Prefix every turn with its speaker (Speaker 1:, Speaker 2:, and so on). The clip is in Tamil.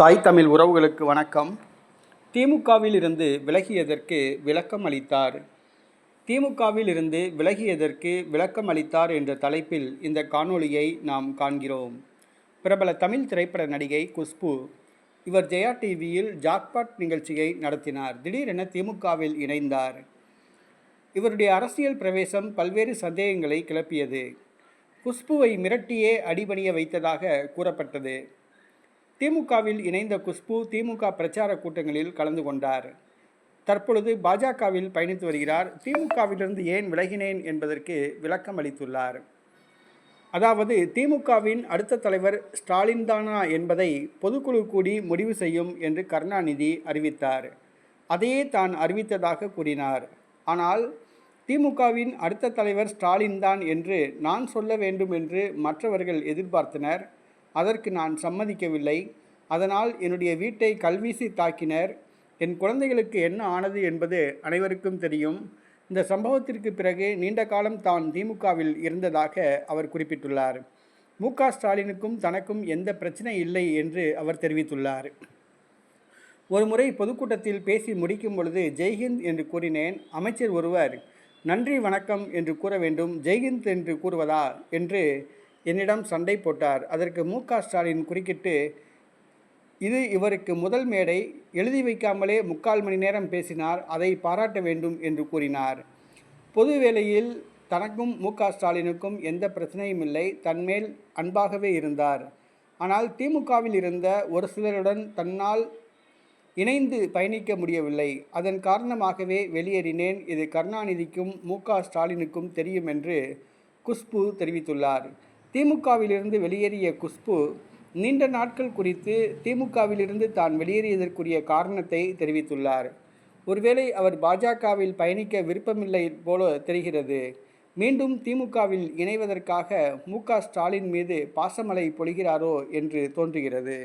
Speaker 1: தாய் தமிழ் உறவுகளுக்கு வணக்கம். திமுகவில் இருந்து விலகியதற்கு விளக்கம் அளித்தார். திமுகவில் இருந்து விலகியதற்கு விளக்கம் அளித்தார் என்ற தலைப்பில் இந்த காணொளியை நாம் காண்கிறோம். பிரபல தமிழ் திரைப்பட நடிகை குஷ்பு இவர் ஜெயா டிவியில் ஜாக்பாட் நிகழ்ச்சியை நடத்தினார். திடீரென திமுகவில் இணைந்தார். இவருடைய அரசியல் பிரவேசம் பல்வேறு சந்தேகங்களை கிளப்பியது. குஷ்புவை மிரட்டியே அடிபணிய வைத்ததாக கூறப்பட்டது. திமுகவில் இணைந்த குஷ்பு திமுக பிரச்சார கூட்டங்களில் கலந்து கொண்டார். தற்பொழுது பாஜகவில் பயணித்து வருகிறார். திமுகவிலிருந்து ஏன் விலகினேன் என்பதற்கு விளக்கம் அளித்துள்ளார். அதாவது திமுகவின் அடுத்த தலைவர் ஸ்டாலின் தானா என்பதை பொதுக்குழு கூடி முடிவு செய்யும் என்று கருணாநிதி அறிவித்தார். அதையே தான் அறிவித்ததாக கூறினார். ஆனால் திமுகவின் அடுத்த தலைவர் ஸ்டாலின் தான் என்று நான் சொல்ல வேண்டும் என்று மற்றவர்கள் எதிர்பார்த்தனர். அதற்கு நான் சம்மதிக்கவில்லை. அதனால் என்னுடைய வீட்டை கல்வீசி தாக்கினர். என் குழந்தைகளுக்கு என்ன ஆனது என்பது அனைவருக்கும் தெரியும். இந்த சம்பவத்திற்கு பிறகு நீண்ட காலம் தான் திமுகவில் இருந்ததாக அவர் குறிப்பிட்டுள்ளார். மு. ஸ்டாலினுக்கும் தனக்கும் எந்த பிரச்சனை இல்லை என்று அவர் தெரிவித்துள்ளார். ஒரு முறை பொதுக்கூட்டத்தில் பேசி முடிக்கும் பொழுது ஜெய்ஹிந்த் என்று கூறினேன் அமைச்சர் ஒருவர் நன்றி வணக்கம் என்று கூற வேண்டும் ஜெய்ஹிந்த் என்று கூறுவதா? என்று என்னிடம் சண்டை போட்டார். அதற்கு மு. க. ஸ்டாலின் குறுக்கிட்டு இது இவருக்கு முதல் மேடை எழுதி வைக்காமலே முக்கால் மணி நேரம் பேசினார் அதை பாராட்ட வேண்டும் என்று கூறினார். பொது வேளையில் தனக்கும் மு. க. ஸ்டாலினுக்கும் எந்த பிரச்சனையும் இல்லை தன்மேல் அன்பாகவே இருந்தார். ஆனால் திமுகவில் இருந்த ஒரு சிலருடன் தன்னால் இணைந்து பயணிக்க முடியவில்லை. அதன் காரணமாகவே வெளியேறினேன். இது கருணாநிதிக்கும் மு. க. ஸ்டாலினுக்கும் தெரியும் என்று குஷ்பு தெரிவித்துள்ளார். திமுகவிலிருந்து வெளியேறிய குஷ்பு நீண்ட நாட்கள் குறித்து திமுகவிலிருந்து தான் வெளியேறியதற்குரிய காரணத்தை தெரிவித்துள்ளார். ஒருவேளை அவர் பாஜகவில் பயணிக்க விருப்பமில்லை போல தெரிகிறது. மீண்டும் திமுகவில் இணைவதற்காக மு ஸ்டாலின் மீது பாசமலை பொழிகிறாரோ என்று தோன்றுகிறது.